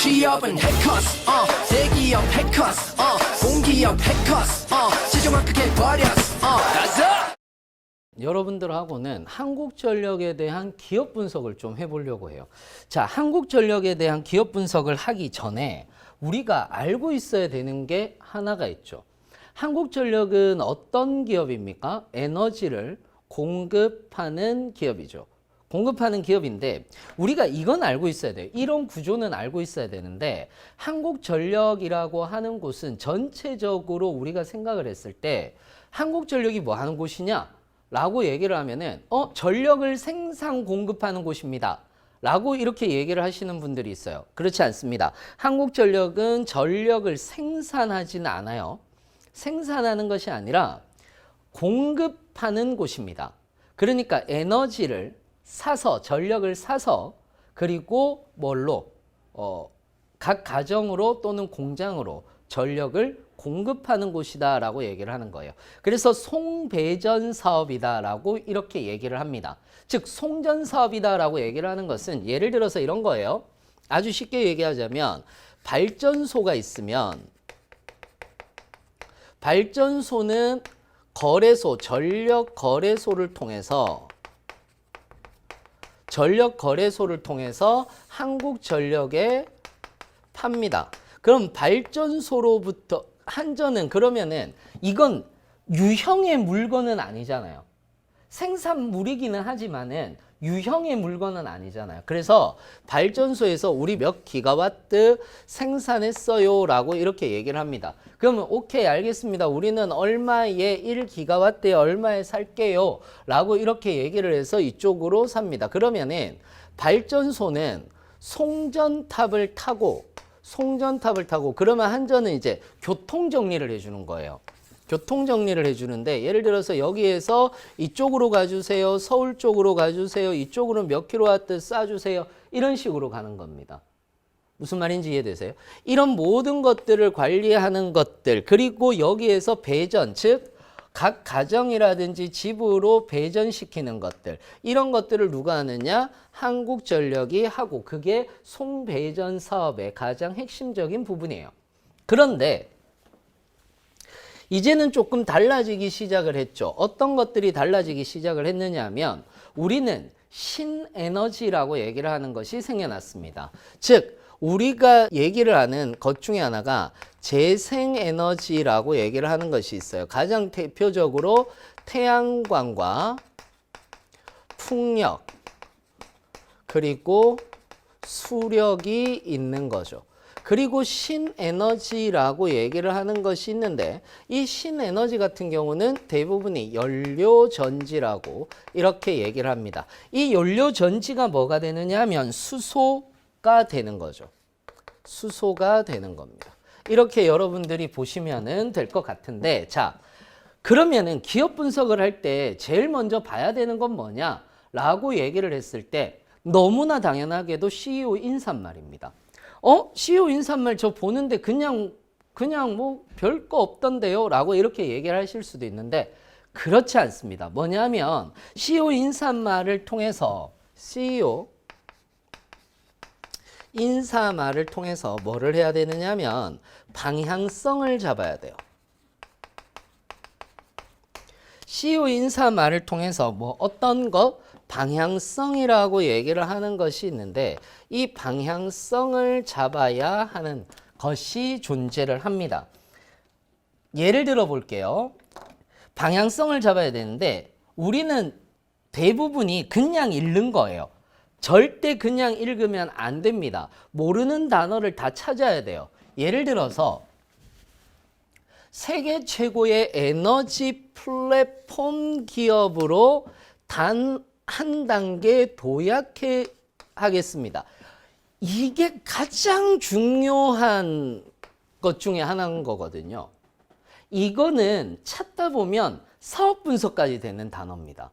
취업은 해커스 어 대기업 해커스 어 공기업 해커스 어 최종을 크게 버렸어 어 가자 여러분들하고는 한국전력에 대한 기업 분석을 좀 해보려고 해요. 자, 한국전력에 대한 기업 분석을 하기 전에 우리가 알고 있어야 되는 게 하나가 있죠. 한국전력은 어떤 기업입니까? 에너지를 공급하는 기업이죠. 공급하는 기업인데 우리가 이건 알고 있어야 돼요. 이런 구조는 알고 있어야 되는데 한국전력이라고 하는 곳은 전체적으로 우리가 생각을 했을 때 한국전력이 뭐 하는 곳이냐? 라고 얘기를 하면은 어 전력을 생산 공급하는 곳입니다. 라고 이렇게 얘기를 하시는 분들이 있어요. 그렇지 않습니다. 한국전력은 전력을 생산하지는 않아요. 생산하는 것이 아니라 공급하는 곳입니다. 그러니까 에너지를 사서 전력을 사서 그리고 뭘로 어, 각 가정으로 또는 공장으로 전력을 공급하는 곳이다라고 얘기를 하는 거예요. 그래서 송배전 사업이다라고 이렇게 얘기를 합니다. 즉 송전 사업이다라고 얘기를 하는 것은 예를 들어서 이런 거예요. 아주 쉽게 얘기하자면 발전소가 있으면 발전소는 거래소, 전력 거래소를 통해서 전력 거래소를 통해서 한국전력에 팝니다. 그럼 발전소로부터 한전은 그러면은 이건 유형의 물건은 아니잖아요. 생산물이기는 하지만은 유형의 물건은 아니잖아요. 그래서 발전소에서 우리 몇 기가와트 생산했어요 라고 이렇게 얘기를 합니다. 그러면 오케이 알겠습니다. 우리는 얼마에 1기가와트에 얼마에 살게요. 라고 이렇게 얘기를 해서 이쪽으로 삽니다. 그러면은 발전소는 송전탑을 타고 송전탑을 타고 그러면 한전은 이제 교통 정리를 해주는 거예요. 교통 정리를 해주는데 예를 들어서 여기에서 이쪽으로 가주세요, 서울 쪽으로 가주세요, 이쪽으로 몇 킬로와트 쏴주세요 이런 식으로 가는 겁니다. 무슨 말인지 이해되세요? 이런 모든 것들을 관리하는 것들 그리고 여기에서 배전 즉 각 가정이라든지 집으로 배전시키는 것들 이런 것들을 누가 하느냐 한국전력이 하고 그게 송배전 사업의 가장 핵심적인 부분이에요. 그런데 이제는 조금 달라지기 시작을 했죠. 어떤 것들이 달라지기 시작을 했느냐 하면 우리는 신에너지라고 얘기를 하는 것이 생겨났습니다. 즉 우리가 얘기를 하는 것 중에 하나가 재생에너지라고 얘기를 하는 것이 있어요. 가장 대표적으로 태양광과 풍력 그리고 수력이 있는 거죠. 그리고 신에너지라고 얘기를 하는 것이 있는데 이 신에너지 같은 경우는 대부분이 연료전지라고 이렇게 얘기를 합니다. 이 연료전지가 뭐가 되느냐 하면 수소가 되는 거죠. 수소가 되는 겁니다. 이렇게 여러분들이 보시면은 될 것 같은데 자 그러면은 기업 분석을 할 때 제일 먼저 봐야 되는 건 뭐냐 라고 얘기를 했을 때 너무나 당연하게도 CEO 인사말입니다. 어? CEO 인사말 저 보는데 그냥 그냥 뭐 별 거 없던데요 라고 이렇게 얘기를 하실 수도 있는데 그렇지 않습니다. 뭐냐면 CEO 인사말을 통해서 CEO 인사말을 통해서 뭐를 해야 되느냐면 방향성을 잡아야 돼요. CEO 인사말을 통해서 뭐 어떤 것 방향성이라고 얘기를 하는 것이 있는데 이 방향성을 잡아야 하는 것이 존재를 합니다. 예를 들어 볼게요. 방향성을 잡아야 되는데 우리는 대부분이 그냥 읽는 거예요. 절대 그냥 읽으면 안 됩니다. 모르는 단어를 다 찾아야 돼요. 예를 들어서 세계 최고의 에너지 플랫폼 기업으로 단 한 단계 도약해 하겠습니다. 이게 가장 중요한 것 중에 하나인 거거든요. 이거는 찾다 보면 사업 분석까지 되는 단어입니다.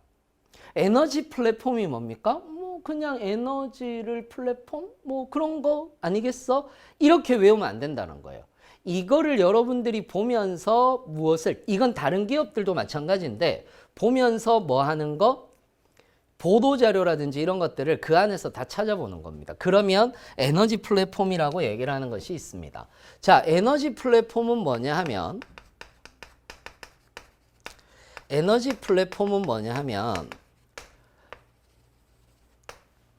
에너지 플랫폼이 뭡니까? 뭐 그냥 에너지를 플랫폼 뭐 그런 거 아니겠어? 이렇게 외우면 안 된다는 거예요. 이거를 여러분들이 보면서 무엇을 이건 다른 기업들도 마찬가지인데 보면서 뭐 하는 거? 보도 자료라든지 이런 것들을 그 안에서 다 찾아보는 겁니다. 그러면 에너지 플랫폼이라고 얘기를 하는 것이 있습니다. 자, 에너지 플랫폼은 뭐냐 하면 에너지 플랫폼은 뭐냐 하면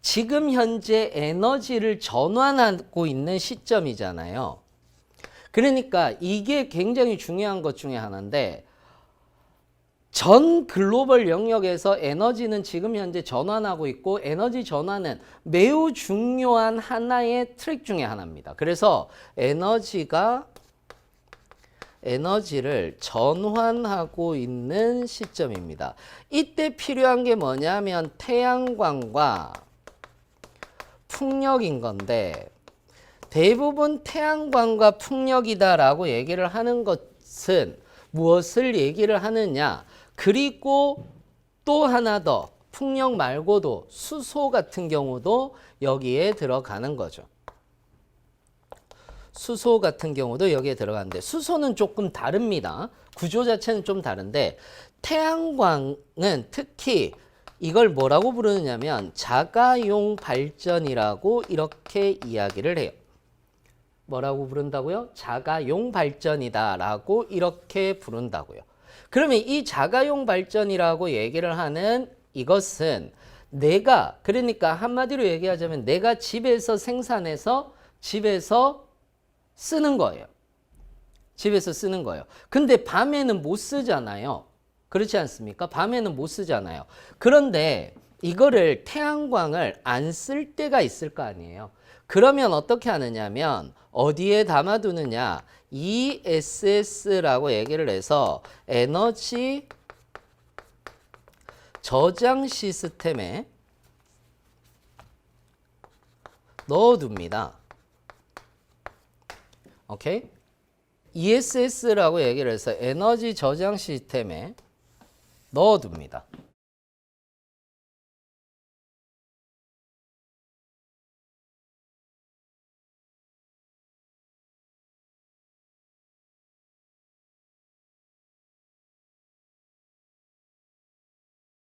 지금 현재 에너지를 전환하고 있는 시점이잖아요. 그러니까 이게 굉장히 중요한 것 중에 하나인데 전 글로벌 영역에서 에너지는 지금 현재 전환하고 있고 에너지 전환은 매우 중요한 하나의 트랙 중에 하나입니다. 그래서 에너지가 에너지를 전환하고 있는 시점입니다. 이때 필요한 게 뭐냐면 태양광과 풍력인 건데 대부분 태양광과 풍력이다라고 얘기를 하는 것은 무엇을 얘기를 하느냐? 그리고 또 하나 더 풍력 말고도 수소 같은 경우도 여기에 들어가는 거죠. 수소 같은 경우도 여기에 들어가는데 수소는 조금 다릅니다. 구조 자체는 좀 다른데 태양광은 특히 이걸 뭐라고 부르느냐면 자가용 발전이라고 이렇게 이야기를 해요. 뭐라고 부른다고요? 자가용 발전이다라고 이렇게 부른다고요. 그러면 이 자가용 발전이라고 얘기를 하는 이것은 내가 그러니까 한마디로 얘기하자면 내가 집에서 생산해서 집에서 쓰는 거예요. 집에서 쓰는 거예요. 근데 밤에는 못 쓰잖아요. 그렇지 않습니까? 밤에는 못 쓰잖아요. 그런데 이거를 태양광을 안 쓸 때가 있을 거 아니에요. 그러면 어떻게 하느냐면 어디에 담아두느냐? ESS라고 얘기를 해서 에너지 저장 시스템에 넣어둡니다. 오케이? ESS라고 얘기를 해서 에너지 저장 시스템에 넣어둡니다.